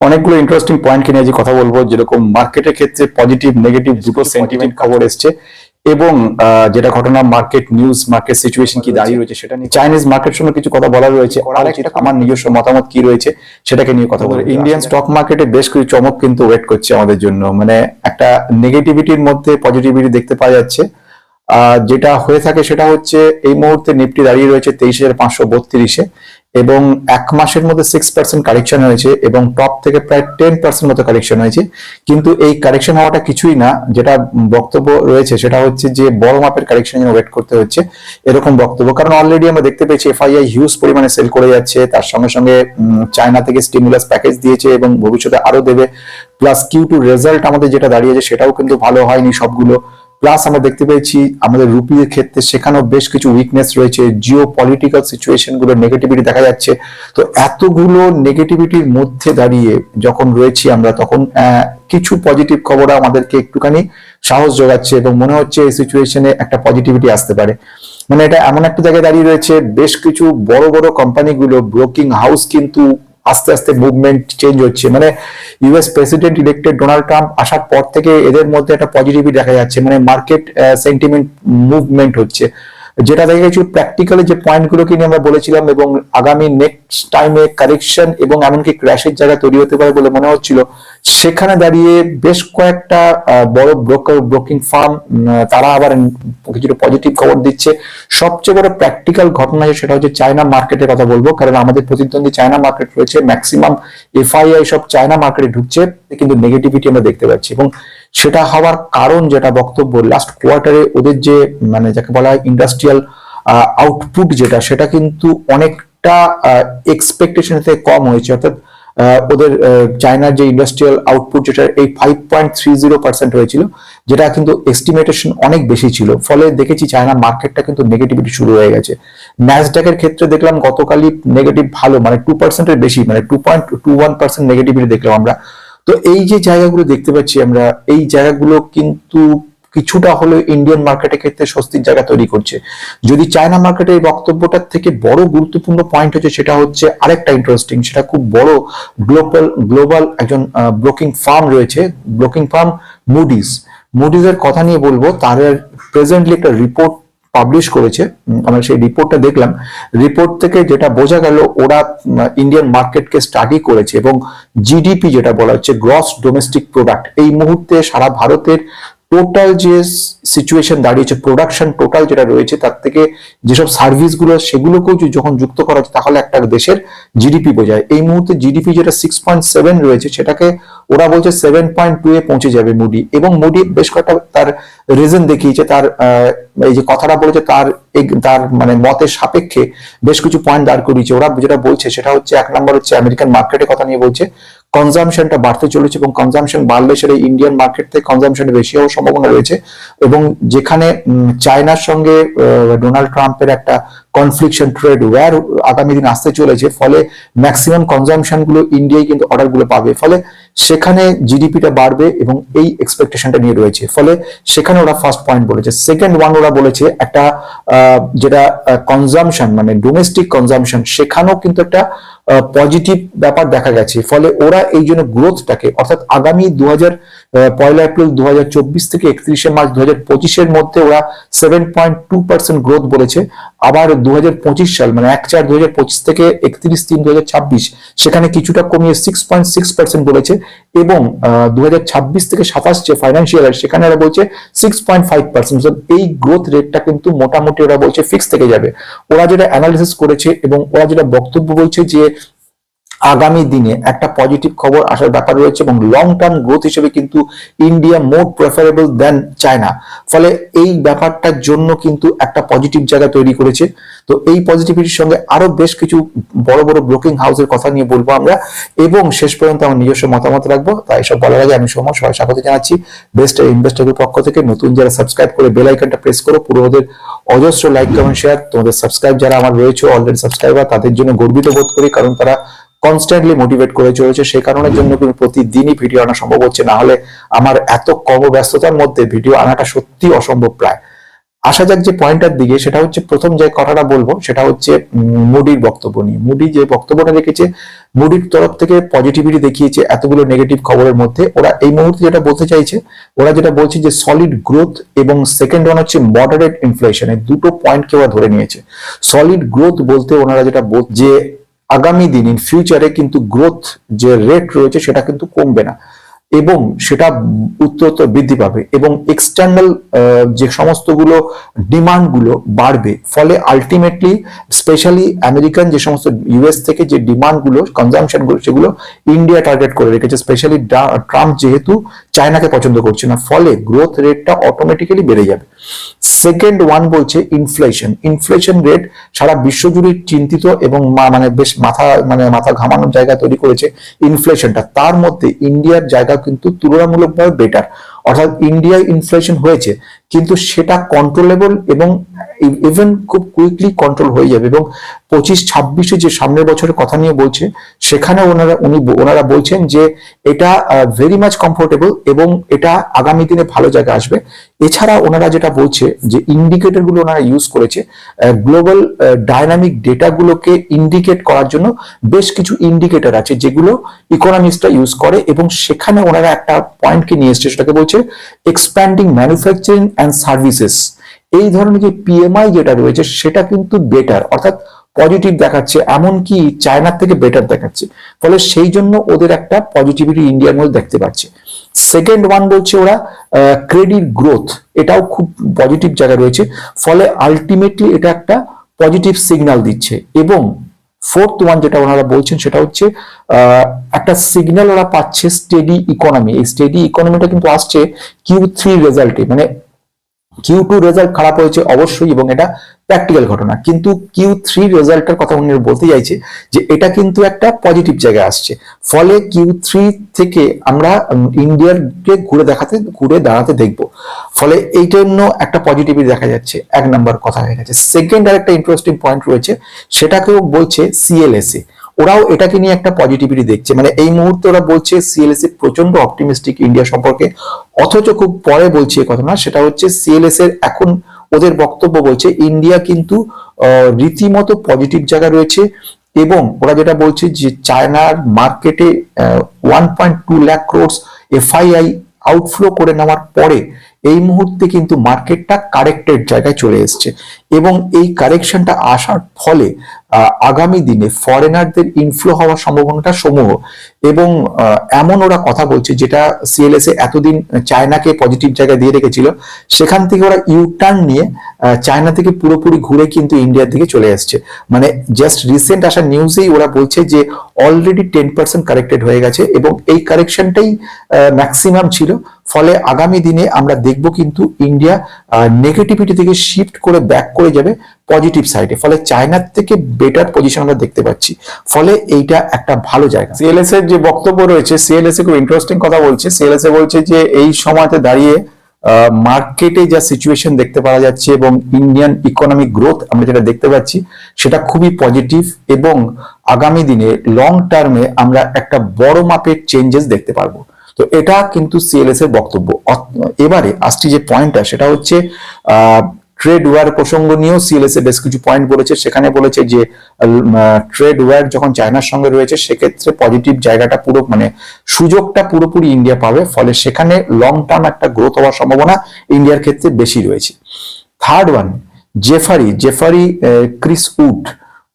অনেকগুলো interesting point নিয়ে আজ কথা বলব যেরকম মার্কেটের ক্ষেত্রে পজিটিভ নেগেটিভ দুটো সেন্টিমেন্ট খবর এসছে এবং যেটা ঘটনা মার্কেট নিউজ মার্কেট সিচুয়েশন কি দাঁড়িয়ে রয়েছে সেটা নিয়ে চাইনিজ মার্কেট সঙ্গে কিছু কথা বলা রয়েছে। আমার নিজস্ব মতামত কি রয়েছে সেটাকে নিয়ে কথা বলব ইন্ডিয়ান স্টক মার্কেটে বেশ কিছু চমক কিন্তু ওয়েট করছে আমাদের জন্য। মানে একটা নেগেটিভিটির মধ্যে পজিটিভিটি দেখতে পাওয়া যাচ্ছে। আহ, যেটা হয়ে থাকে সেটা হচ্ছে এই মুহূর্তে নিফটি দাঁড়িয়ে রয়েছে তেইশ হাজার পাঁচশো বত্রিশে। এবং এক মাসের মধ্যে সিক্স পার্সেন্ট কারেকশন হয়েছে এবং টপ থেকে প্রায় টেন পার্সেন্ট মতো কারেকশন হয়েছে। কিন্তু এই কারেকশন হওয়াটা কিছুই না। যেটা বক্তব্য রয়েছে সেটা হচ্ছে যে বড় মাপের কারেকশন যেন ওয়েট করতে হচ্ছে এরকম বক্তব্য। কারণ অলরেডি আমরা দেখতে পেয়েছি এফআইআই হিউজ পরিমাণে সেল করে যাচ্ছে। তার সঙ্গে সঙ্গে চায়না থেকে স্টিমুলাস প্যাকেজ দিয়েছে এবং ভবিষ্যতে আরও দেবে। প্লাস কিউ টু রেজাল্ট আমাদের যেটা দাঁড়িয়েছে সেটাও কিন্তু ভালো হয়নি সবগুলো। প্লাস আমরা দেখতে পেয়েছি আমাদের রুপির ক্ষেত্রে সেখানেও বেশ কিছু উইকনেস রয়েছে জিও পলিটিক্যাল সিচুয়েশনগুলো নেগেটিভিটি দেখা যাচ্ছে। তো এতগুলো নেগেটিভিটির মধ্যে দাঁড়িয়ে যখন রয়েছি আমরা, তখন কিছু পজিটিভ খবর আমাদেরকে একটুখানি সাহস যোগাচ্ছে এবং মনে হচ্ছে এই সিচুয়েশনে একটা পজিটিভিটি আসতে পারে। মানে এটা এমন একটা জায়গায় দাঁড়িয়ে রয়েছে, বেশ কিছু বড় বড় কোম্পানিগুলো ব্রোকিং হাউস কিন্তু আস্তে আস্তে মুভমেন্ট চেঞ্জ হচ্ছে। মানে US president elected Donald Trump আসার পর থেকে এদের মধ্যে একটা পজিটিভই দেখা যাচ্ছে। মানে মার্কেট সেন্টিমেন্ট মুভমেন্ট হচ্ছে। যেটা দেখা গেছে প্র্যাকটিক্যালি যে পয়েন্টগুলোকে নিয়ে আমরা বলেছিলাম এবং আগামী নেক্সট টাইমে কারেকশন এবং এমনকি ক্র্যাশের জায়গা তৈরি হতে পারে বলে মনে হচ্ছিল, সেখানে দাঁড়িয়ে বেশ কয়েকটা বড় ব্রোকার ব্রোকিং ফার্ম তারা আবার কিছুটা পজিটিভ খবর দিচ্ছে। সবচেয়ে বড় প্র্যাকটিক্যাল ঘটনা সেটা হচ্ছে চায়না মার্কেটের কথা বলব, কারণ আমাদের প্রতিদ্বন্দ্বী চায়না মার্কেট রয়েছে ম্যাক্সিমাম এফআইআই সব চায়না মার্কেটে ঢুকছে, কিন্তু নেগেটিভিটি আমরা দেখতে পাচ্ছি এবং সেটা হওয়ার কারণ যেটা বক্তব্য লাস্ট কোয়ার্টারে ওদের যে মানে যাকে বলা হয় ইন্ডাস্ট্রিয়াল আউটপুট যেটা, সেটা কিন্তু অনেকটা এক্সপেকটেশন থেকে কম হয়েছে। অর্থাৎ ওদের চায়নার যে ইন্ডাস্ট্রিয়াল আউটপুট যেটা, এই five point three zero percent হয়েছিল, যেটা কিন্তু এস্টিমেটেশন অনেক বেশি ছিল। ফলে দেখেছি চায়না মার্কেটটা কিন্তু নেগেটিভিটি শুরু হয়ে গেছে। ন্যাসডাকের ক্ষেত্রে দেখলাম গতকালই নেগেটিভ ভালো মানে টু পার্সেন্টের বেশি মানে two point two one percent negativity দেখলাম আমরা। তো এই যে জায়গাগুলো দেখতে পাচ্ছি আমরা, এই জায়গাগুলো কিন্তু কিছুটা হলেও ইন্ডিয়ান মার্কেটের ক্ষেত্রে স্বস্তির জায়গা তৈরি করছে। যদি চায়না মার্কেটে এই বক্তব্যটার থেকে বড় গুরুত্বপূর্ণ পয়েন্ট হচ্ছে, সেটা হচ্ছে আরেকটা ইন্টারেস্টিং সেটা খুব বড় গ্লোবাল গ্লোবাল একজন ব্রোকিং ফার্ম রয়েছে ব্রোকিং ফার্ম মুডিস মুডিজ এর কথা নিয়ে বলব তাদের প্রেজেন্টলি একটা রিপোর্ট পাবলিশ করেছে আমরা সেই রিপোর্টটা দেখলাম। রিপোর্ট থেকে যেটা বোঝা গেল, ওরা ইন্ডিয়ান মার্কেটকে স্টাডি করেছে এবং জিডিপি যেটা বলা হচ্ছে গ্রস ডোমেস্টিক প্রোডাক্ট এই মুহূর্তে সারা ভারতের টোটাল যে সিচুয়েশন দাঁড়িয়েছে প্রোডাকশন টোটাল যেটা রয়েছে, তার থেকে যেসব সার্ভিসগুলো সেগুলোকেও যখন যুক্ত করা হচ্ছে তাহলে একটা দেশের জিডিপি বোঝায়। এই মুহূর্তে জিডিপি যেটা সিক্স পয়েন্ট সেভেন রয়েছে, সেটাকে ওরা বলছে সেভেন পয়েন্ট টু এ পৌঁছে যাবে মুডি এবং মুডি বেশ কয়েকটা তার রিজন দেখিয়েছে, তার এই যে কথাটা বলেছে, তার তার মানে মতের সাপেক্ষে বেশ কিছু পয়েন্ট দাঁড় করিয়েছে। ওরা যেটা বলছে, সেটা হচ্ছে এক নম্বর হচ্ছে আমেরিকান মার্কেটের কথা নিয়ে বলছে। কনজামশনটা বাড়তে চলেছে এবং কনজামশন বাড়লে সেটা ইন্ডিয়ান মার্কেট থেকে কনজামশন বেশি হওয়ার সম্ভাবনা রয়েছে এবং যেখানে চায়নার সঙ্গে ডোনাল্ড ট্রাম্পের একটা কনফ্লিকশন ট্রেড ওয়ার আগামী দিন আসতে চলেছে, ফলে ম্যাক্সিমাম কনজামশনগুলো ইন্ডিয়ায় কিন্তু অর্ডারগুলো পাবে। ফলে সেখানে জিডিপিটা বাড়বে এবং এই এক্সপেকটেশনটা নিয়ে রয়েছে। ফলে সেখানে ওরা ফার্স্ট পয়েন্ট বলেছে। সেকেন্ড ওয়ান ওরা বলেছে একটা যেটা কনজামশন মানে ডোমেস্টিক কনজামশন সেখানেও কিন্তু একটা পজিটিভ ব্যাপার দেখা গেছে। ফলে ওরা এই জন্য গ্রোথটাকে অর্থাৎ আগামী দু হাজার পয়লা এপ্রিল দু থেকে একত্রিশে মার্চ দু হাজার পঁচিশের মধ্যে ওরা seven point two percent growth বলেছে। আবার দু হাজার পঁচিশ সাল মানে এক চার থেকে একত্রিশ তিন দু সেখানে কিছুটা কমিয়ে সিক্স পয়েন্ট সিক্স পার্সেন্ট বলেছে এবং দু হাজার ছাব্বিশ থেকে সাতাশ যে ফাইন্যান্সিয়াল সেখানে ওরা বলছে সিক্স পয়েন্ট ফাইভ পার্সেন্ট এই গ্রোথ রেটটা কিন্তু মোটামুটি ওরা বলছে ফিক্স থেকে যাবে। ওরা যেটা অ্যানালিসিস করেছে এবং ওরা যেটা বক্তব্য বলছে যে আগামী দিনে একটা পজিটিভ খবর আসার ব্যাপার রয়েছে এবং লং টার্ম গ্রোথ হিসেবে কিন্তু India more preferable than China ফলে এই ব্যাপারটার জন্য কিন্তু একটা পজিটিভ জায়গা তৈরি করেছে। তো এই পজিটিভিটির সঙ্গে আরও বেশ কিছু বড় বড় ব্রোকিং হাউসের কথা নিয়ে বলব আমরা। এবং শেষ পর্যন্ত আমার নিজস্ব মতামত রাখব। তাই সব বলার আগে আমি সময় সবাই স্বাগত জানাচ্ছি। বেস্ট ইনভেস্টরের পক্ষ থেকে নতুন যারা সাবস্ক্রাইব করে বেল আইকনটা প্রেস করো, পুরো ওদের অজস্র লাইক কমেন্ট শেয়ার তোমাদের সাবস্ক্রাইব যারা আমার রয়েছে অলরেডি সাবস্ক্রাইবার তাদের জন্য গর্বিত বোধ করি, কারণ তারা কনস্ট্যান্টলি মোটিভেট করে চলেছে সেই কারণের জন্য কিন্তু প্রতিদিনই ভিডিও আনা সম্ভব হচ্ছে। না হলে আমার এত কর্মব্যস্ততার মধ্যে ভিডিও আনাটা সত্যি অসম্ভব প্রায়। আসা যাক যে পয়েন্টার দিকে, সেটা হচ্ছে প্রথম যে কথাটা বলব, সেটা হচ্ছে মুডির বক্তব্য নিয়ে। মুডি যে বক্তব্যটা রেখেছে, মুডির তরফ থেকে পজিটিভিটি দেখিয়েছে এতগুলো নেগেটিভ খবরের মধ্যে। ওরা এই মুহূর্তে যেটা বলতে চাইছে, ওরা যেটা বলছে যে সলিড গ্রোথ এবং সেকেন্ড ওয়ান হচ্ছে মডারেট ইনফ্লেশন এই দুটো পয়েন্টকে ওরা ধরে নিয়েছে। সলিড গ্রোথ বলতে ওনারা যেটা যে আগামী দিন ইন ফিউচারে কিন্তু গ্রোথ যে রেট রয়েছে সেটা কিন্তু কমবে না। এবং সেটা উত্তরোত্তর বৃদ্ধি পাবে এবং এক্সটার্নাল যে সমস্তগুলো ডিমান্ডগুলো বাড়বে, ফলে আলটিমেটলি স্পেশালি আমেরিকান যে সমস্ত ইউএস থেকে যে ডিমান্ডগুলো কনজামশনগুলো সেগুলো ইন্ডিয়া টার্গেট করে রেখেছে। স্পেশালি ট্রাম্প যেহেতু চায়নাকে পছন্দ করছে না, ফলে গ্রোথ রেটটা অটোমেটিক্যালি বেড়ে যাবে। সেকেন্ড ওয়ান বলছে ইনফ্লেশন ইনফ্লেশন রেট সারা বিশ্বজুড়ে চিন্তিত এবং মানে বেশ মাথা মানে মাথা ঘামানোর জায়গা তৈরি করেছে ইনফ্লেশনটা তার মধ্যে ইন্ডিয়ার জায়গা কিন্তু তুলনামূলকভাবে বেটার অর্থাৎ ইন্ডিয়ায় ইনফ্লেশন হয়েছে, কিন্তু সেটা কন্ট্রোলেবল এবং ইভেন খুব কুইকলি কন্ট্রোল হয়ে যাবে এবং পঁচিশ ছাব্বিশে যে সামনের বছরের কথা নিয়ে বলছে, সেখানে ওনারা, উনি ওনারা বলছেন যে এটা ভেরি মাচ কমফোর্টেবল এবং এটা আগামী দিনে ভালো জায়গা আসবে। এছাড়া ওনারা যেটা বলছে যে ইন্ডিকেটরগুলো ওনারা ইউজ করেছে গ্লোবাল ডাইনামিক ডেটাগুলোকে ইন্ডিকেট করার জন্য বেশ কিছু ইন্ডিকেটর আছে যেগুলো ইকোনমিস্টরা ইউজ করে এবং সেখানে ওনারা একটা পয়েন্টকে নিয়ে এসছে, সেটাকে বলছে এক্সপ্যান্ডিং ম্যানুফ্যাকচারিং অ্যান্ড সার্ভিসেস এই ধরনের যে পিএমআই যেটা রয়েছে, সেটা কিন্তু বেটার অর্থাৎ পজিটিভ দেখাচ্ছে, এমনকি চায়নার থেকে বেটার দেখাচ্ছে। ফলে সেই জন্য ওদের একটা পজিটিভিটি ইন্ডিয়ার মধ্যে দেখতে পাচ্ছে। সেকেন্ড ওয়ান বলছে ওরা ক্রেডিট গ্রোথ এটাও খুব পজিটিভ জায়গা রয়েছে। ফলে আলটিমেটলি এটা একটা পজিটিভ সিগন্যাল দিচ্ছে এবং ফোর্থ ওয়ান যেটা ওনারা বলছেন সেটা হচ্ছে একটা সিগন্যাল ওরা পাচ্ছে স্টেডি ইকোনমি এই স্টেডি ইকোনমিটা কিন্তু আসছে কিউ থ্রি রেজাল্টে মানে কিউ টু রেজাল্ট খারাপ হয়েছে অবশ্যই এবং এটা প্র্যাকটিক্যাল ঘটনা। কিন্তু কিউ থ্রি রেজাল্টের কথা উনি বলতে চাইছে যে এটা কিন্তু একটা পজিটিভ জায়গায় আসছে। ফলে কিউ থ্রি থেকে আমরা ইন্ডিয়ারকে ঘুরে দেখাতে, ঘুরে দাঁড়াতে দেখব। ফলে এই জন্য একটা পজিটিভিটি দেখা যাচ্ছে, এক নম্বর কথা হয়ে গেছে। সেকেন্ড আর একটা ইন্টারেস্টিং পয়েন্ট রয়েছে, সেটাকেও বলছে সিএলএসএ ওরাও এটাকে নিয়ে একটা পজিটিভিটি দেখছে। মানে এই মুহূর্তে ওরা বলছে সিএলএসএ প্রচণ্ড অপটিমিস্টিক ইন্ডিয়া সম্পর্কে। অথচ খুব পরে বলছে কথা না, সেটা হচ্ছে সিএলএস এর এখন ওদের বক্তব্য বলছে ইন্ডিয়া কিন্তু রীতিমতো পজিটিভ জায়গা রয়েছে এবং ওরা যেটা বলছে যে চায়নার মার্কেটে one point two lakh crores FII outflow করে নেওয়ার পরে এই মুহূর্তে কিন্তু মার্কেটটা কারেক্টেড জায়গায় চলে এসছে এবং এই কারেকশনটা আসার ফলে আগামী দিনে ফরেনারদের ইনফ্লো হওয়ার সম্ভাবনাটা সমূহ এবং এমন ওরা কথা বলছে যেটা সিএলএস এ এতদিন চায়নাকে পজিটিভ জায়গায় দিয়ে রেখেছিল, সেখান থেকে ওরা ইউ টার্ন নিয়ে চায়না থেকে পুরোপুরি ঘুরে কিন্তু ইন্ডিয়ার দিকে চলে আসছে মানে জাস্ট রিসেন্ট আসা নিউজেই ওরা বলছে যে অলরেডি টেন পার্সেন্ট কারেক্টেড হয়ে গেছে এবং এই কারেকশনটাই ম্যাক্সিমাম ছিল। ফলে আগামী দিনে আমরা দেখব কিন্তু ইন্ডিয়া নেগেটিভিটি থেকে শিফট করে ব্যাক করে যাবে পজিটিভ সাইডে ফলে চায়নার থেকে বেটার পজিশন আমরা দেখতে পাচ্ছি। ফলে এইটা একটা ভালো জায়গা। সিএলএস এর যে বক্তব্য রয়েছে সিএলএস এ খুব ইন্টারেস্টিং কথা বলছে। সিএলএস এ বলছে যে, এই সময়তে দাঁড়িয়ে মার্কেটে যা সিচুয়েশন দেখতে পাওয়া যাচ্ছে এবং ইন্ডিয়ান ইকোনমিক গ্রোথ আমরা যেটা দেখতে পাচ্ছি, সেটা খুবই পজিটিভ এবং আগামী দিনে লং টার্মে আমরা একটা বড় মাপের চেঞ্জেস দেখতে পারব। তো এটা কিন্তু সিএলএস এর বক্তব্য। এবারে আসছি যে পয়েন্টটা সেটা হচ্ছে ট্রেড ওয়ার প্রসঙ্গ নিয়েও সিএলএস এ বেশ কিছু পয়েন্ট বলেছে। সেখানে বলেছে যে ট্রেড ওয়ার যখন চায়নার সঙ্গে রয়েছে, সেক্ষেত্রে পজিটিভ জায়গাটা পুরো মানে সুযোগটা পুরোপুরি ইন্ডিয়া পাবে। ফলে সেখানে লং টার্ম একটা গ্রোথ হওয়ার সম্ভাবনা ইন্ডিয়ার ক্ষেত্রে বেশি রয়েছে। Third one Jefferies Jefferies Chris Wood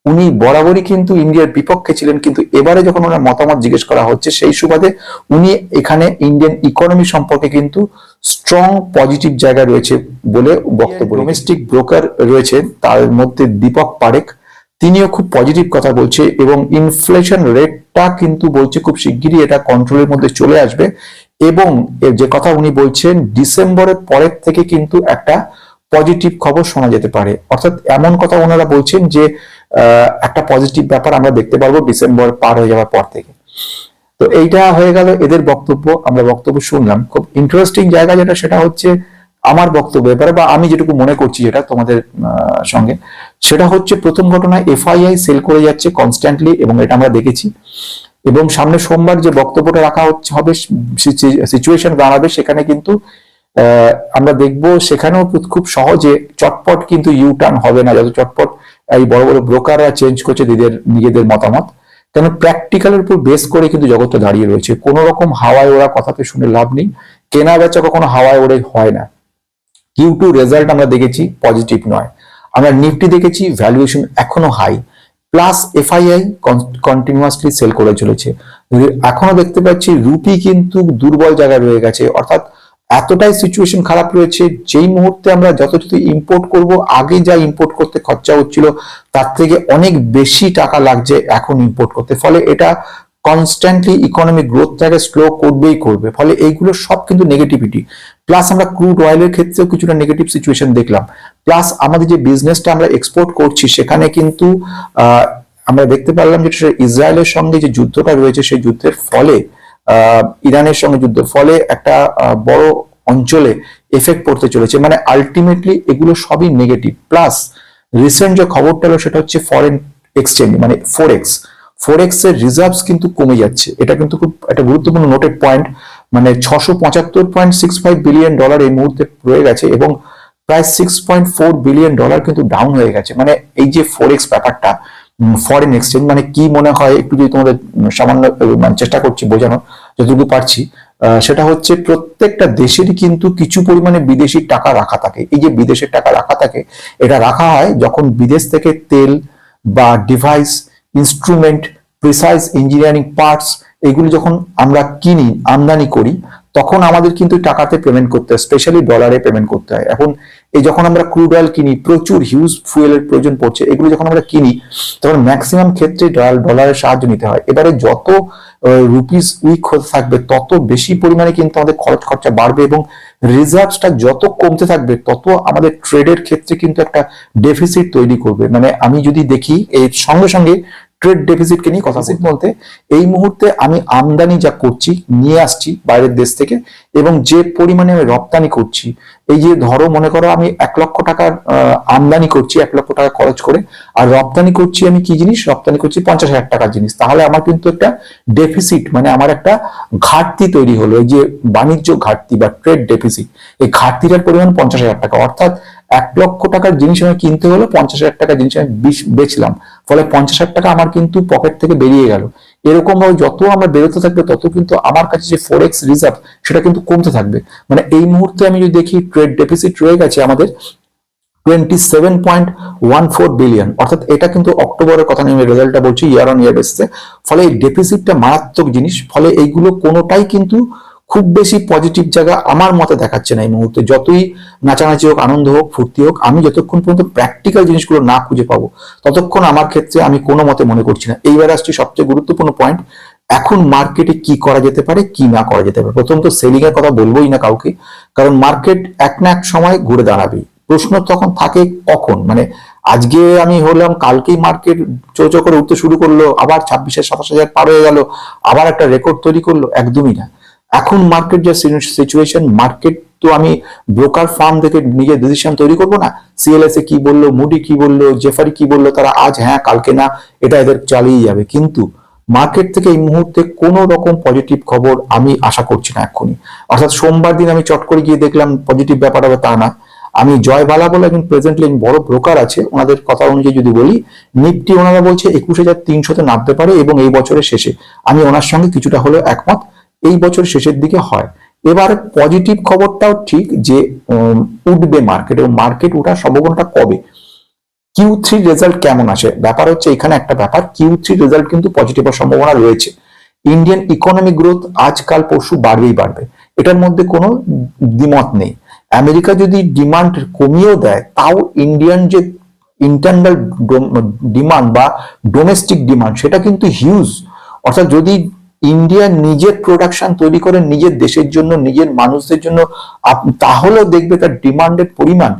উনি বরাবরই কিন্তু ইন্ডিয়ার বিপক্ষে ছিলেন কিন্তু এবারে যখন ওনার মতামত জিজ্ঞেস করা হচ্ছে সেই সুবাদে উনি এখানে ইন্ডিয়ান ইকোনমি সম্পর্কে কিন্তু স্ট্রং পজিটিভ জায়গা রয়েছে বলে বক্তব্য ডোমেস্টিক ব্রোকার রয়েছে তার মধ্যে দীপক পারেখ তিনিও খুব পজিটিভ কথা বলছে এবং ইনফ্লেশন রেটটা কিন্তু বলছে খুব শিগগিরই এটা কন্ট্রোলের মধ্যে চলে আসবে এবং যে কথা উনি বলছেন ডিসেম্বরের পরের থেকে কিন্তু একটা পজিটিভ খবর শোনা যেতে পারে। অর্থাৎ এমন কথা ওনারা বলছেন যে একটা পজিটিভ ব্যাপার আমরা দেখতে পারব ডিসেম্বর পার হয়ে যাওয়ার পর থেকে। তো এইটা হয়ে গেল এদের বক্তব্য, আমরা বক্তব্য শুনলাম। খুব ইন্টারেস্টিং জায়গা যেটা, সেটা হচ্ছে আমার বক্তব্য এবারে, বা আমি যেটুকু মনে করছি যেটা তোমাদের সঙ্গে, সেটা হচ্ছে প্রথম ঘটনা এফআইআই সেল করে যাচ্ছে কনস্ট্যান্টলি এবং এটা আমরা দেখেছি। এবং সামনে সোমবার যে বক্তব্যটা রাখা হচ্ছে, হবে সিচুয়েশন দাঁড়াবে, সেখানে কিন্তু আমরা দেখব সেখানেও খুব সহজে চটপট কিন্তু ইউ টার্ন হবে না। যত চটপট এই বড় বড় ব্রোকাররা চেঞ্জ করছে নিজেদের নিজেদের মতামত। কেন প্র্যাকটিক্যালের উপর বেস করে কিন্তু জগৎটা দাঁড়িয়ে রয়েছে। কোনো রকম হাওয়ায় ওরা কথাতে শুনে লাভ নেই। কেনা বেচা কখনো হাওয়ায় ওড়ে হয় না। কিউ টু রেজাল্ট আমরা দেখেছি পজিটিভ নয়। আমরা নিফটি দেখেছি ভ্যালুয়েশন এখনও high plus FII continuously sell করে চলেছে। এখনও দেখতে পাচ্ছি রুপি কিন্তু দুর্বল জায়গায় রয়ে গেছে। অর্থাৎ এতটাই সিচুয়েশন খারাপ রয়েছে, যেই মুহূর্তে আমরা যথাযথ ইম্পোর্ট করব, আগে যা ইম্পোর্ট করতে খরচা হচ্ছিল, তার থেকে অনেক বেশি টাকা লাগছে এখন ইম্পোর্ট করতে। ফলে এটা কনস্ট্যান্টলি ইকোনমিক গ্রোথটাকে স্লো করবেই করবে। ফলে এইগুলো সব কিন্তু নেগেটিভিটি প্লাস আমরা ক্রুড অয়েলের ক্ষেত্রেও কিছুটা নেগেটিভ সিচুয়েশন দেখলাম। প্লাস আমাদের যে বিজনেসটা আমরা এক্সপোর্ট করছি, সেখানে কিন্তু আমরা দেখতে পারলাম যে ইসরায়েলের সঙ্গে যে যুদ্ধটা রয়েছে, সেই যুদ্ধের ফলে ইরানের সঙ্গে যুদ্ধের ফলে একটা বড় অঞ্চলে এফেক্ট পড়তে চলেছে। মানে আলটিমেটলি এগুলো সবই নেগেটিভ প্লাস রিসেন্ট যে খবরটা হলো সেটা হচ্ছে ফরেন এক্সচেঞ্জ মানে ফোরেক্স ফোরেক্স এর রিজার্ভস কিন্তু কমে যাচ্ছে। এটা কিন্তু খুব একটা গুরুত্বপূর্ণ নোটেড পয়েন্ট মানে ছশো পঁচাত্তর point six five billion dollar এই মুহূর্তে রয়ে গেছে এবং প্রায় six point four billion dollar কিন্তু ডাউন হয়ে গেছে। মানে এই যে ফোরেক্স ব্যাপারটা ফরেন এক্সচেঞ্জ মানে কি মনে হয়? একটু যদি তোমাদের সামান্য মানে চেষ্টা করছি বোঝানো যতটুকু পারছি। সেটা হচ্ছে প্রত্যেকটা দেশেরই কিন্তু কিছু পরিমাণে বিদেশি টাকা রাখা থাকে। এই যে বিদেশের টাকা রাখা থাকে, এটা রাখা হয় যখন বিদেশ থেকে তেল বা device instrument precise engineering parts এগুলো যখন আমরা কিনি, আমদানি করি, তখন আমাদের কিন্তু টাকাতে পেমেন্ট করতে হয় স্পেশালি ডলারে পেমেন্ট করতে হয়। এখন এই যখন আমরা ক্রুড অয়েল কিনি, প্রচুর হিউজ ফুয়েলের প্রয়োজন পড়ছে, এগুলো যখন আমরা কিনি, তখন ম্যাক্সিমাম ক্ষেত্রে ডলার ডলারের সাহায্য নিতে হয়। এবারে যত রুপিস উইক হতে থাকবে, তত বেশি পরিমাণে কিন্তু আমাদের খরচ খরচা বাড়বে এবং রিজার্ভসটা যত কমতে থাকবে, তত আমাদের ট্রেডের ক্ষেত্রে কিন্তু একটা ডেফিসিট তৈরি করবে। মানে আমি যদি দেখি, এর সঙ্গে সঙ্গে ট্রেড ডেফিসিটকে নিয়ে কথা বলতে বলতে এই মুহূর্তে আমি আমদানি যা করছি নিয়ে আসছি বাইরের দেশ থেকে এবং যে পরিমাণে আমি রপ্তানি করছি এই যে ধরো মনে করো আমি এক লক্ষ টাকার আমদানি করছি এক লক্ষ টাকা খরচ করে আর রপ্তানি করছি আমি কি জিনিস? রপ্তানি করছি পঞ্চাশ হাজার টাকার জিনিস। তাহলে আমার কিন্তু একটা ডেফিসিট মানে আমার একটা ঘাটতি তৈরি হলো। এই যে বাণিজ্য ঘাটতি বা ট্রেড ডেফিসিট এই ঘাটতিটার পরিমাণ পঞ্চাশ হাজার টাকা। অর্থাৎ এক লক্ষ টাকার জিনিস আমি কিনতে হলো পঞ্চাশ হাজার টাকার জিনিস আমি বেচলাম। ফলে পঞ্চাশ হাজার টাকা আমার কিন্তু পকেট থেকে বেরিয়ে গেল। এরকম ভাবে যত আমরা বেরোতে থাকবে, তত কিন্তু আমার কাছে যে ফোরেক্স রিজার্ভ সেটা কিন্তু কমতে থাকবে। মানে এই মুহূর্তে আমি যদি দেখি ট্রেড ডেফিসিট রয়ে গেছে আমাদের twenty seven point one four billion অর্থাৎ এটা কিন্তু অক্টোবরের কথা নিয়ে রেজাল্টটা বলছি ইয়ার অন ইয়ার বেসিসে ফলে এই ডেফিসিটটা মারাত্মক জিনিস। ফলে এইগুলো কোনোটাই কিন্তু খুব বেশি পজিটিভ জায়গা আমার মতে দেখাচ্ছে না এই মুহূর্তে। যতই নাচানাচি হোক, আনন্দ হোক, ফুর্তি হোক, আমি যতক্ষণ পর্যন্ত প্র্যাকটিক্যাল জিনিসগুলো না খুঁজে পাবো, ততক্ষণ আমার ক্ষেত্রে আমি কোনো মতে মনে করছি না। এইবার আসছি সবচেয়ে গুরুত্বপূর্ণ পয়েন্ট এখন মার্কেটে কি করা যেতে পারে, কি না করা যেতে পারে? প্রথম তো সেলিং এর কথা বলবোই না কাউকে, কারণ মার্কেট এক না এক সময় ঘুরে দাঁড়াবে। প্রশ্ন তখন থাকে কখন? মানে আজকে আমি হলাম, কালকেই মার্কেট চৌচো করে উঠতে শুরু করল, আবার ছাব্বিশের সাতাশ হাজার পার হয়ে গেল, আবার একটা রেকর্ড তৈরি করল, একদমই না। এখন মার্কেট যে সিচুয়েশন মার্কেট তো আমি ব্রোকার ফার্ম থেকে নিজের ডিসিশন তৈরি করব না। সিএলএস এ কি বলল মুডি কি বলল জেফারি কি বলল, তারা আজ হ্যাঁ কালকে না, এটা এদের চালিয়ে যাবে। কিন্তু মার্কেট থেকে এই মুহূর্তে কোনো রকম পজিটিভ খবর আমি আশা করছি না এক্ষুনি। অর্থাৎ সোমবার দিন আমি চট করে গিয়ে দেখলাম পজিটিভ ব্যাপার হবে তা না। আমি জয় বালা বলে একজন প্রেজেন্টলি বড় ব্রোকার আছে, ওনাদের কথা অনুযায়ী যদি বলি নিফটি ওনারা বলছে একুশ হাজার তিনশোতে নামতে পারে এবং এই বছরের শেষে। আমি ওনার সঙ্গে কিছুটা হলেও একমত। এই বছর শেষের দিকে হয়। এবার পজিটিভ খবরটাও ঠিক যে উঠবে মার্কেট এবং মার্কেট ওঠার সম্ভাবনাটা কবে? কিউ থ্রি রেজাল্ট কেমন আসে ব্যাপার হচ্ছে এখানে একটা ব্যাপার কিউ থ্রি রেজাল্ট কিন্তু পজিটিভ হওয়ার সম্ভাবনা রয়েছে। ইন্ডিয়ান ইকোনমিক গ্রোথ আজকাল পরশু বাড়বেই বাড়বে। এটার মধ্যে কোনো দ্বিমত নেই। আমেরিকা যদি ডিমান্ড কমিয়েও দেয়, তাও ইন্ডিয়ান যে ইন্টারনাল ডিমান্ড বা ডোমেস্টিক ডিমান্ড সেটা কিন্তু হিউজ অর্থাৎ যদি ইন্ডিয়া নিজের প্রোডাকশন তৈরি করে নিজের দেশের জন্য, নিজের মানুষদের জন্য তাহলেও দেখবে তার ডিমান্ডের পরিমাণ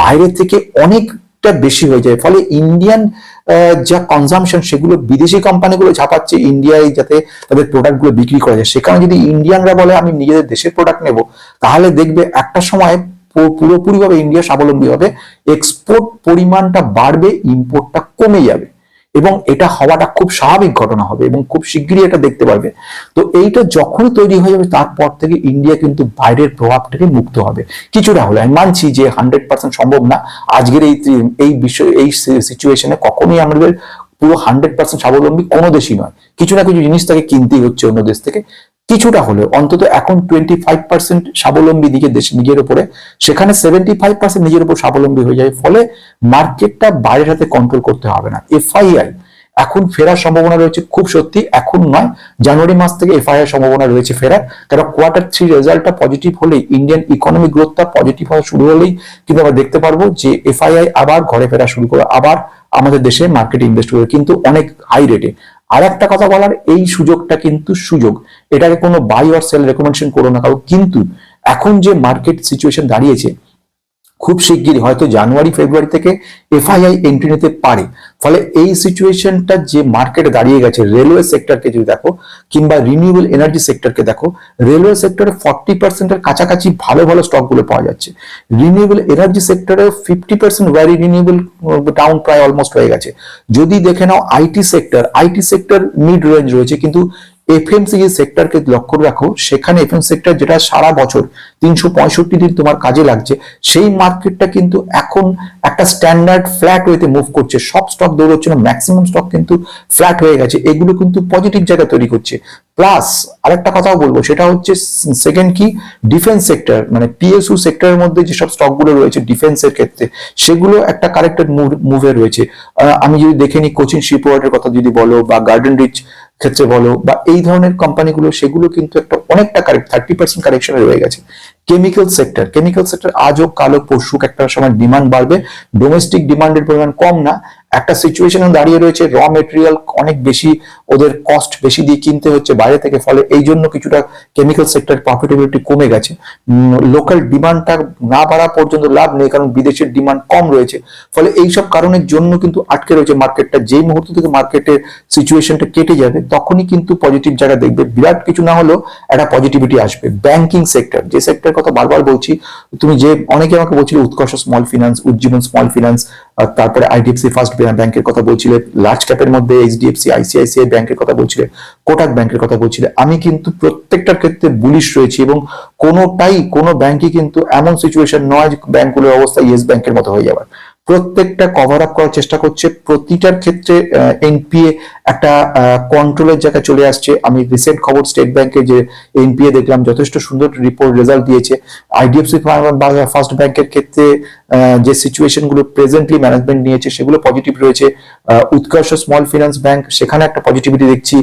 বাইরে থেকে অনেকটা বেশি হয়ে যায়। ফলে ইন্ডিয়ান যা কনজামশন সেগুলো বিদেশি কোম্পানিগুলো ঝাঁপাচ্ছে ইন্ডিয়ায় যাতে তাদের প্রোডাক্টগুলো বিক্রি করা যায়। সেখানে যদি ইন্ডিয়ানরা বলে, আমি নিজেদের দেশের প্রোডাক্ট নেব, তাহলে দেখবে একটা সময় পুরোপুরিভাবে ইন্ডিয়া স্বাবলম্বী হবে। এক্সপোর্ট পরিমাণটা বাড়বে ইম্পোর্টটা কমে যাবে। এবং এটা হওয়াটা খুব স্বাভাবিক ঘটনা হবে এবং খুব শিগগিরই এটা দেখতে পারবে। তো এইটা যখনই তৈরি হয়ে যাবে, তারপর থেকে ইন্ডিয়া কিন্তু বাইরের প্রভাব থেকে মুক্ত হবে। কিছুটা হলে আমি মানছি যে হান্ড্রেড পার্সেন্ট সম্ভব না। আজকের এই এই বিষয়, এই সিচুয়েশনে কখনোই আমাদের পুরো হান্ড্রেড পার্সেন্ট স্বাবলম্বী কোনো দেশই নয়। কিছু না কিছু জিনিস তাকে কিনতেই হচ্ছে অন্য দেশ থেকে। কিছুটা হলেও, অন্তত এখন টোয়েন্টি ফাইভ পার্সেন্ট স্বাবলম্বী দিকে দেশ, নিজের উপরে। সেখানে সেভেন্টি ফাইভ পার্সেন্ট নিজের উপর স্বাবলম্বী হয়ে যায়, ফলে মার্কেটটা বাইরের হাতে কন্ট্রোল করতে হবে না। এফআইআই এখন ফেরার সম্ভাবনা রয়েছে খুব সত্যি, এখন নয়। জানুয়ারি মাস থেকে এফআইআর সম্ভাবনা রয়েছে ফেরার। কারণ কোয়ার্টার থ্রি রেজাল্টটা পজিটিভ হলেই ইন্ডিয়ান ইকোনমিক গ্রোথটা পজিটিভ হওয়া শুরু হলেই কিন্তু আমরা দেখতে পারব যে এফআইআই আবার ঘরে ফেরা শুরু করে আবার আমাদের দেশে মার্কেটে ইনভেস্ট করবে, কিন্তু অনেক হাই রেটে আর একটা কথা বলার, এই সুযোগটা কিন্তু সুযোগ। এটাকে কোনো বাই অর সেল রেকমেন্ডেশন করো না কারও কিন্তু এখন যে মার্কেট সিচুয়েশন দাঁড়িয়েছে খুব শিগগিরই, হয়তো জানুয়ারি, ফেব্রুয়ারি থেকে এফআইআই এন্ট্রি নিতে পারে। ফলে এই সিচুয়েশনটা যে মার্কেটে দাঁড়িয়ে গেছে রেলওয়ে সেক্টরকে যদি দেখো, কিংবা রিনিউয়েবল এনার্জি সেক্টরকে দেখো রেলওয়ে সেক্টরে ফর্টি পার্সেন্টের কাছাকাছি ভালো ভালো স্টকগুলো পাওয়া যাচ্ছে। রিনিউয়েবল এনার্জি সেক্টরে fifty percent very renewable down প্রায় অলমোস্ট হয়ে গেছে। যদি দেখে নাও IT sector IT sector mid range রয়েছে, কিন্তু এফএমসিজি সেক্টরকে লক্ষ্য রাখো, সেখানে এফএম সেক্টর যেটা সারা বছর তিনশো পঁয়ষট্টি দিন তোমার কাজে লাগছে, সেই মার্কেটটা কিন্তু এখন একটা স্ট্যান্ডার্ড ফ্ল্যাট ওয়েতে মুভ করছে। সব স্টক দৌড়চ্ছে না ম্যাক্সিমাম স্টক কিন্তু ফ্ল্যাট হয়ে গেছে। এগুলো কিন্তু পজিটিভ জায়গা তৈরি করছে। প্লাস আরেকটা কথাও বলব, সেটা হচ্ছে সেকেন্ড কি? ডিফেন্স সেক্টর মানে পিএসইউ সেক্টরের মধ্যে যেসব স্টকগুলো রয়েছে ডিফেন্সের ক্ষেত্রে, সেগুলো একটা কারেক্টেড মুভে রয়েছে। আমি যদি দেখে নিই কোচিং শিপওয়ার্ডের কথা যদি বলো বা গার্ডেন রিচ ক্ষেত্রে বলো বা এই ধরনের কোম্পানিগুলো সেগুলো কিন্তু একটা অনেকটা কারেক্ট থার্টি পার্সেন্ট কারেকশনে রয়ে গেছে। কেমিক্যাল সেক্টর কেমিক্যাল সেক্টর আজও কালো পরশুক একটা সময় ডিমান্ড বাড়বে। ডোমেস্টিক ডিমান্ডের পরিমাণ কম না। একটা সিচুয়েশনে দাঁড়িয়ে রয়েছে র মেটেরিয়াল অনেক বেশি ওদের কস্ট বেশি দিয়ে কিনতে হচ্ছে, বাইরে থেকে, ফলে এই জন্য কিছুটা কেমিক্যাল সেক্টর প্রফিটেবিলিটি কমে গেছে। লোকাল ডিমান্ডটা না বাড়া পর্যন্ত লাভ নেই, কারণ বিদেশের ডিমান্ড কম রয়েছে। ফলে এই সব কারণের জন্য কিন্তু আটকে রয়েছে মার্কেটটা যেই মুহূর্ত থেকে মার্কেটের সিচুয়েশনটা কেটে যাবে, তখনই কিন্তু পজিটিভ জায়গা দেখবে। বিরাট কিছু না হলেও একটা পজিটিভিটি আসবে। ব্যাংকিং সেক্টর যে সেক্টর কথা বারবার বলছি, তুমি যে, অনেকে আমাকে বলছিল, Utkarsh small finance Ujjivan small finance তারপরে আইডিএফসি ফার্স্ট ব্যাংকের কথা বলছিলে লার্জ ক্যাপের মধ্যে এইচডিএফসি আইসিআইসিআই ব্যাংকের কথা বলছিলে কোটাক ব্যাংকের কথা বলছিলে, আমি কিন্তু প্রত্যেকটার ক্ষেত্রে বুলিশ রয়েছি এবং কোনোটাই, কোনো ব্যাংকই কিন্তু এমন সিচুয়েশন নয় ব্যাংকগুলোর অবস্থা ইয়েস ব্যাংকের মতো হয়ে যাবার। প্রত্যেকটা কভার আপ করার চেষ্টা করছে। প্রতিটার ক্ষেত্রে এনপিএ একটা কন্ট্রোলের জায়গায় চলে আসছে। আমি রিসেন্ট খবর স্টেট ব্যাংকে যে এনপিএ দেখলাম, যথেষ্ট সুন্দর রিপোর্ট রেজাল্ট দিয়েছে। আইডিএফসি ফার্স্ট ব্যাংকের ক্ষেত্রে যে সিচুয়েশনগুলো প্রেজেন্টলি ম্যানেজমেন্ট নিয়েছে, সেগুলো পজিটিভ রয়েছে। উৎকর্ষ স্মল ফিনান্স ব্যাংক সেখানে একটা পজিটিভিটি দেখছি।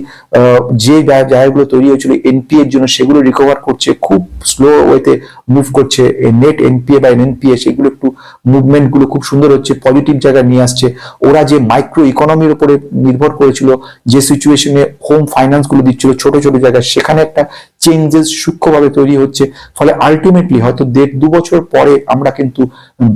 যে জায়গাগুলো তৈরি হয়েছিল এনপিএ এর জন্য সেগুলো রিকভার করছে। খুব স্লো ওয়েতে মুভ করছে। নেট এনপিএ বা এনএনপিএ সেগুলো একটু মুভমেন্টগুলো খুব সুন্দর হচ্ছে পজিটিভ জায়গায় নিয়ে আসছে। ওরা যে মাইক্রো ইকোনমির উপরে নির্ভর করেছিল, যে সিচুয়েশনে হোম ফাইন্যান্সগুলো দিচ্ছিল, ছোট ছোট জায়গায়, সেখানে একটা চেঞ্জেস সূক্ষ্মভাবে তৈরি হচ্ছে। ফলে আলটিমেটলি হয়তো দেড় দু বছর পরে আমরা কিন্তু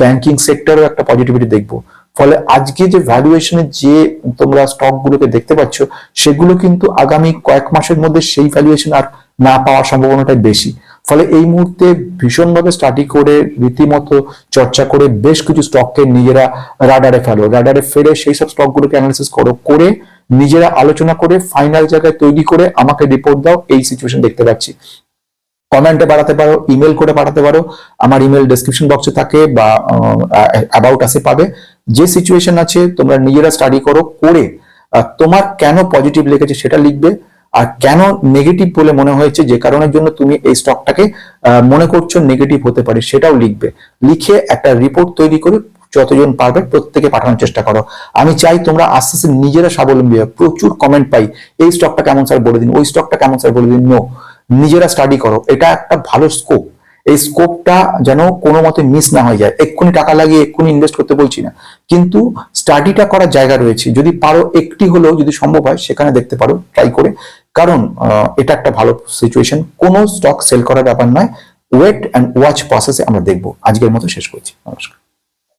ব্যাংকিং সেক্টরেও একটা পজিটিভিটি দেখব। ফলে আজকে যে ভ্যালুয়েশনে যে তোমরা স্টক গুলোকে দেখতে পাচ্ছ, সেগুলো কিন্তু আগামী কয়েক মাসের মধ্যে সেই ভ্যালুয়েশন আর না পাওয়ার সম্ভাবনাটাই বেশি। ফলে এই মুহূর্তে ভীষণভাবে স্টাডি করে, রীতিমতো চর্চা করে বেশ কিছু স্টককে নিজেরা রাডারে ফেলো। রাডারে ফেলে সেই সব স্টকগুলোকে অ্যানালিসিস করো, করে নিজেরা আলোচনা করে ফাইনাল জায়গায় তৈরি করে আমাকে রিপোর্ট দাও, এই সিচুয়েশন দেখতে পাচ্ছি। কমেন্টে পাঠাতে পারো ইমেল করে পাঠাতে পারো, আমার ইমেল ডেসক্রিপশন বক্সে থাকে বা অ্যাবাউট আসে পাবে। যে সিচুয়েশন আছে তোমরা নিজেরা স্টাডি করো, করে তোমার কেন পজিটিভ লেগেছে সেটা লিখবে। আর কেন নেগেটিভ বলে মনে হয়েছে? যে কারণের জন্য তুমি এই স্টকটাকে মনে করছ নেগেটিভ হতে পারে, সেটাও লিখবে। লিখে একটা রিপোর্ট তৈরি করে যতজন পারবে প্রত্যেকে পাঠানোর চেষ্টা করো। আমি চাই তোমরা আস্তে আস্তে নিজেরা স্বাবলম্বী হয় প্রচুর কমেন্ট পাই, এই স্টকটা কেমন স্যার বলে দিন, ওই স্টকটা কেমন স্যার বলে দিন? নো নিজেরা স্টাডি করো। এটা একটা ভালো স্কোপ এই স্কোপটা যেন কোনো মতে মিস না হয়ে যায়। এক্ষুনি টাকা লাগিয়ে এক্ষুনি ইনভেস্ট করতে বলছি না। কিন্তু স্টাডিটা করার জায়গা রয়েছে। যদি পারো একটি হলেও যদি সম্ভব হয়, সেখানে দেখতে পারো ট্রাই করে। কারণ এটা একটা ভালো সিচুয়েশন কোনো স্টক সেল করার ব্যাপার নয়। ওয়েট অ্যান্ড ওয়াচ প্রসেসে আমরা দেখব। আজকের মতো শেষ করছি। নমস্কার।